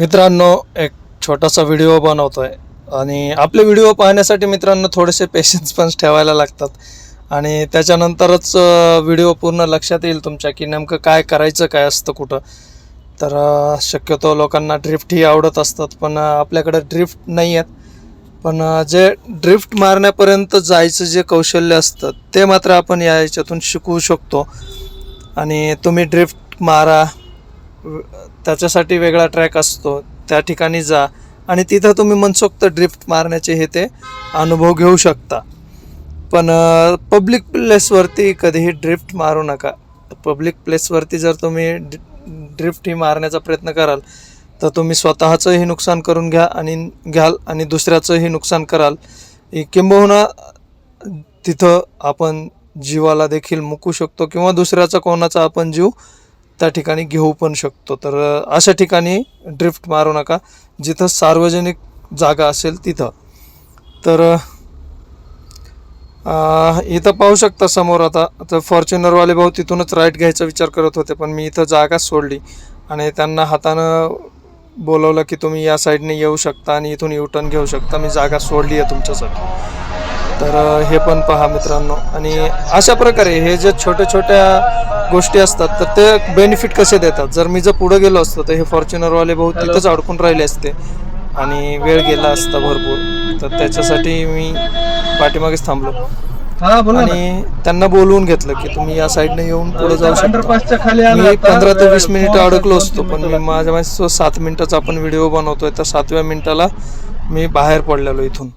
मित्रांनो एक छोटासा व्हिडिओ बनवतो आहे आणि आपले व्हिडिओ पाहण्यासाठी मित्रांनो थोडेसे पेशन्स पण ठेवायला लागतात. आणि त्याच्यानंतरच व्हिडिओ पूर्ण लक्षात येईल तुमच्या की नेमकं काय करायचं काय असतं कुठं. तर शक्यतो लोकांना ड्रिफ्ट ही आवडत असतात पण आपल्याकडे ड्रिफ्ट नाही आहेत पण जे ड्रिफ्ट मारण्यापर्यंत जायचं जे कौशल्य असतं ते मात्र आपण या याच्यातून शिकवू शकतो. आणि तुम्ही ड्रिफ्ट मारा त्याच्यासाठी वेगळा ट्रॅक असतो. त्या ठिकाणी जा आणि तिथं तुम्ही मनसोक्त ड्रिफ्ट मारण्याचे हे ते अनुभव घेऊ शकता. पण पब्लिक प्लेसवरती कधीही ड्रिफ्ट मारू नका. पब्लिक प्लेसवरती जर तुम्ही ड्रिफ्ट ही मारण्याचा प्रयत्न कराल तर तुम्ही स्वतःचंही नुकसान करून घ्या आणि घ्याल आणि दुसऱ्याचंही नुकसान कराल. किंबहुना तिथं आपण जीवाला देखील मुकू शकतो किंवा दुसऱ्याचा कोणाचा आपण जीव त्या ठिकाणी घेऊ पण शकतो. तर अशा ठिकाणी ड्रिफ्ट मारू नका. जिथं सार्वजनिक जागा असेल तिथं. तर इथं पाहू शकता समोर आता तर फॉर्च्युनरवाले भाऊ तिथूनच राईट घ्यायचा विचार करत होते पण मी इथं जागाच सोडली. आणि त्यांना हातानं बोलवलं की तुम्ही या साईडने येऊ शकता आणि इथून यू टर्न घेऊ शकता. मी जागा सोडली आहे तुमच्यासाठी. तर हे पण पहा मित्रांनो. आणि अशा प्रकारे हे जे छोट्या छोट्या गोष्टी असतात तर ते बेनिफिट कसे देतात? जर मी जर पुढे गेलो असतो तर हे फॉर्च्युनरवाले भाऊ तिथंच अडकून राहिले असते. आणि वेळ गेला असता भरपूर. तर त्याच्यासाठी मी पाठीमागेच थांबलो. आणि त्यांना बोलवून घेतलं की तुम्ही या साईडने येऊन पुढे जाऊ शकता. मी. पंधरा ते वीस मिनिटं अडकलो असतो पण मी माझ्या माझ्या सात मिनिटाचा आपण व्हिडिओ बनवतोय तर सातव्या मिनिटाला मी बाहेर पडलेलो इथून.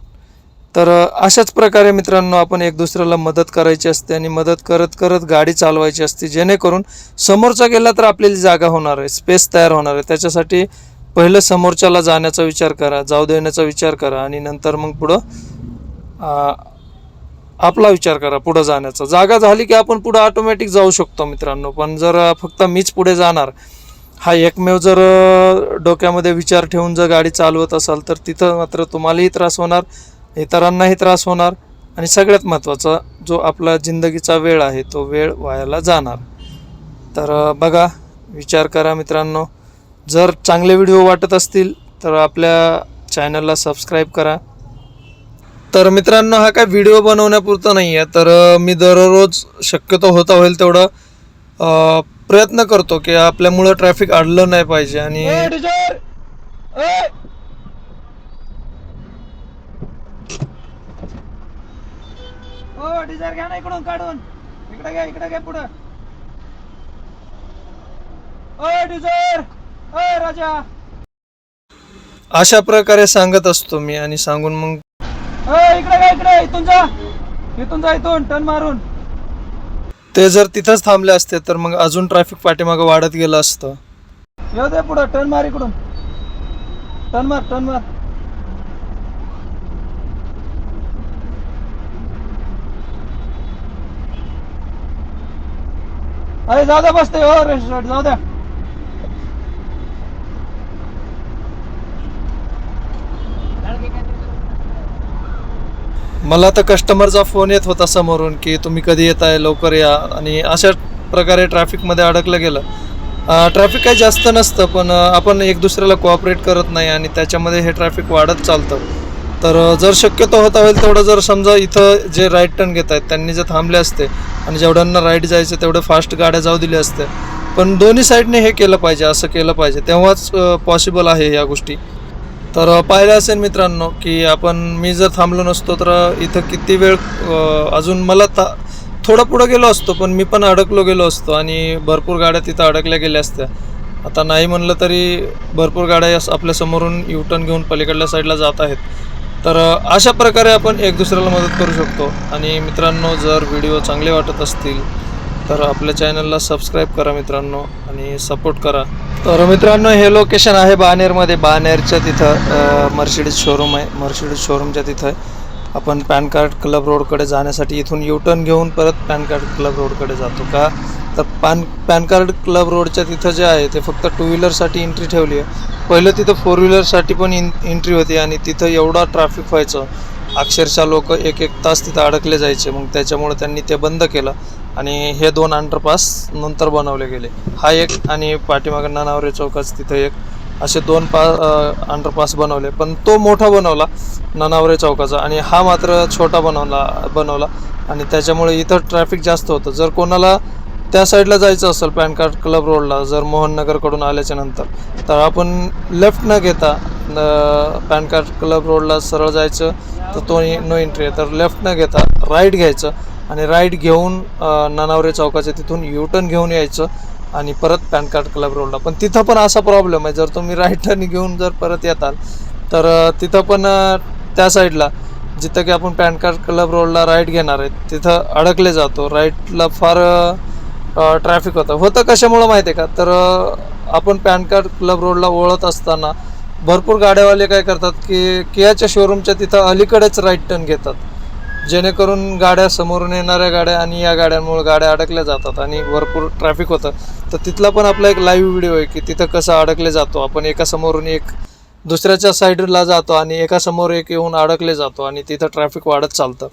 तर अशाच प्रकारे मित्रांनो आपण एक दुसऱ्याला मदत करायची असते आणि मदत करत करत गाडी चालवायची असते जेणेकरून समोरचा गेला तर आपल्याला जागा होणार आहे स्पेस तयार होणार आहे. त्याच्यासाठी पहिलं समोरच्याला जाण्याचा विचार करा जाऊ देण्याचा विचार करा आणि नंतर मग पुढं आपला विचार करा पुढं जाण्याचा. जागा झाली की आपण पुढं ऑटोमॅटिक जाऊ शकतो मित्रांनो पण जर फक्त मीच पुढे जाणार हा एकमेव जर डोक्यामध्ये विचार ठेवून जर गाडी चालवत असाल तर तिथं मात्र तुम्हालाही त्रास होणार. इतरांनाही त्रास होणार आणि सगळ्यात महत्त्वाचा जो आपला जिंदगीचा वेळ आहे तो वेळ वायाला जाणार. तर बघा विचार करा मित्रांनो. जर चांगले व्हिडिओ वाटत असतील तर आपल्या चॅनलला सबस्क्राईब करा. तर मित्रांनो हा काय व्हिडिओ बनवण्यापुरता नाही आहे तर मी दररोज शक्यतो होता होईल तेवढं प्रयत्न करतो की आपल्यामुळं ट्रॅफिक अडलं नाही पाहिजे आणि ओ टीचर घ्या ना इकडून काढून. इकडे घ्या इकडे घ्या पुढं. ओ ए राजा! अशा प्रकारे सांगत असतो मी आणि सांगून मग इकडे घ्या इकडे इथून जा. इथून जा इथून टर्न मारून. ते जर तिथंच थांबले असते तर मग अजून ट्रॅफिक पाठीमागं वाढत गेलं असतं. येऊ दे पुढं टर्न मार इकडून. टर्न मार टर्न मार. अरे जाऊ द्या बसते हो रेस्टॉरंट जाऊ द्या मला तर कस्टमरचा फोन येत होता समोरून की तुम्ही कधी येत आहे लवकर या. आणि अशा प्रकारे ट्रॅफिकमध्ये अडकलं गेलं. ट्रॅफिक काही जास्त नसतं पण आपण एक दुसऱ्याला कोऑपरेट करत नाही आणि त्याच्यामध्ये हे ट्रॅफिक वाढत चालतं. तर जर शक्यतो होता होईल तेवढं जर समजा इथं जे राईट टर्न घेत आहेत त्यांनी जर थांबले असते आणि जेवढ्यांना राईट जायचं तेवढं फास्ट गाड्या जाऊ दिल्या असत्या पण दोन्ही साईडने हे केलं पाहिजे असं केलं पाहिजे. तेव्हाच पॉसिबल आहे या गोष्टी. तर पाहिलं असेल मित्रांनो की आपण मी जर थांबलो नसतो तर इथं किती वेळ अजून मला ता थोडं पुढं गेलो असतो पण मी पण अडकलो गेलो असतो आणि भरपूर गाड्या तिथं अडकल्या गेल्या असत्या. आता नाही म्हणलं तरी भरपूर गाड्या आपल्यासमोरून आपल्या समोरून युटर्न घेऊन पलीकडल्या साईडला जात आहेत. तर अशा प्रकारे आपण एक दुसऱ्याला मदत करू शकतो. आणि मित्रांनो जर व्हिडिओ चांगले वाटत असतील तर आपल्या चॅनलला सबस्क्राईब करा मित्रांनो आणि सपोर्ट करा. तर मित्रांनो हे लोकेशन आहे बानेरमध्ये. बानेरच्या तिथं मर्सिडीज शोरूम आहे. मर्सिडीज शोरूमच्या तिथं आपण पॅन कार्ड क्लब रोडकडे जाण्यासाठी इथून युटर्न घेऊन परत पॅन कार्ड क्लब रोडकडे जातो का? तर पॅन पॅन कार्ड क्लब रोडच्या तिथं जे आहे ते फक्त टू व्हीलरसाठी एंट्री ठेवली आहे. पहिलं तिथं फोर व्हीलरसाठी पण इन एंट्री होती आणि तिथं एवढा ट्रॅफिक व्हायचं अक्षरशः लोक एक एक तास तिथं अडकले जायचे. मग त्याच्यामुळे त्यांनी ते बंद केलं आणि हे दोन अंडरपास नंतर बनवले गेले. हा एक आणि पाठीमागं नानावरे चौकाच तिथं एक असे दोन पा अंडरपास बनवले. पण तो मोठा बनवला ननावरे चौकाचा आणि हा मात्र छोटा बनवला बनवला आणि त्याच्यामुळे इथं ट्रॅफिक जास्त होतं. जर कोणाला त्या साईडला जायचं असेल पॅन कार्ड क्लब रोडला जर मोहननगरकडून आल्याच्यानंतर तर आपण लेफ्ट न घेता पॅन कार्ड क्लब रोडला सरळ जायचं तर तो नो एंट्री आहे. तर लेफ्ट न घेता राईट घ्यायचं आणि राईट घेऊन नानावरे चौकाच्या तिथून युटर्न घेऊन यायचं आणि परत पॅन कार्ड क्लब रोडला. पण तिथं पण असा प्रॉब्लेम आहे. जर तुम्ही राईट टर्न घेऊन जर परत येताल तर तिथं पण त्या साईडला जिथं की आपण पॅन कार्ड क्लब रोडला राईट घेणार आहे तिथं अडकले जातो. राईटला फार ट्रॅफिक होतं. होतं कशामुळं माहिती आहे का? तर आपण पॅन कार्ड क्लब रोडला ओळत असताना भरपूर गाड्यावाले काय करतात की कियाच्या शोरूमच्या तिथं अलीकडेच राईट टर्न घेतात. जेणेकरून गाड्या समोरून येणाऱ्या गाड्या आणि या गाड्यांमुळे गाड्या अडकल्या जातात आणि भरपूर ट्रॅफिक होतं. तर तिथला पण आपला एक लाईव्ह व्हिडिओ आहे की तिथं कसं अडकले जातो. आपण एका समोरून एक दुसऱ्याच्या साईडला जातो आणि एका समोर एक येऊन अडकले जातो आणि तिथं ट्रॅफिक वाढत चालतं.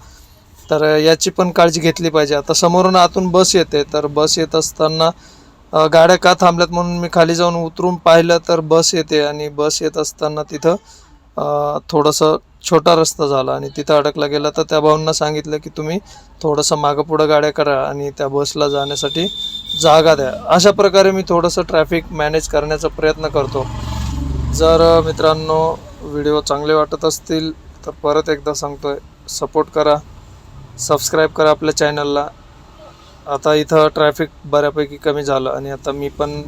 तर याची पण काळजी घेतली पाहिजे. आता समोरून आतून बस येते तर बस येत असताना गाड्या का थांबल्यात म्हणून मी खाली जाऊन उतरून पाहिलं तर बस येते आणि बस येत असताना तिथं थोडंसं छोटा रस्ता झाला आणि तिथं अडकला गेला. तर त्या भाऊंना सांगितलं की तुम्ही थोडंसं मागं पुढं गाड्या करा आणि त्या बसला जाण्यासाठी जागा द्या. अशा प्रकारे मी थोडंसं ट्रॅफिक मॅनेज करण्याचा प्रयत्न करतो. जर मित्रांनो व्हिडिओ चांगले वाटत असतील तर परत एकदा सांगतोय सपोर्ट करा. सबस्क्राईब करा आपल्या चॅनलला आता इथं ट्रॅफिक बऱ्यापैकी कमी झालं आणि आता मी पण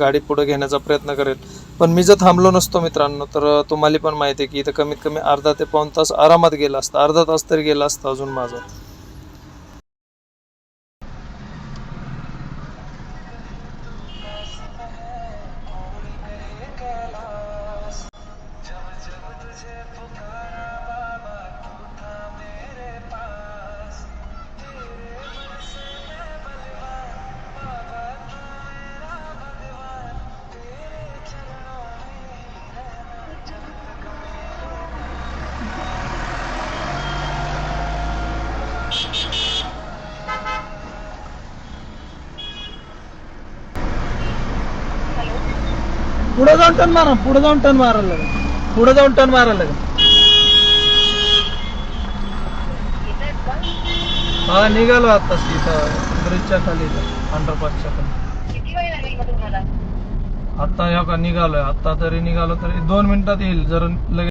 गाडी पुढे घेण्याचा प्रयत्न करेल. पण मी जर थांबलो नसतो मित्रांनो तर तुम्हाला पण माहिती आहे की इथं कमीत कमी अर्धा ते पाऊण तास आरामात गेला असता अर्धा तास तरी गेला असता अजून माझा. पुढे जाऊन टर्न मारा पुढे जाऊन टर्न मारायला लागेल. पुढे जाऊन टर्न मारायला लागेल. हा निघालो आता इथं ब्रिजच्या खाली. अंडरपासच्या खाली आता ह्या का निघालोय. आता तरी निघालो तरी दोन मिनिटात येईल. जर लगेच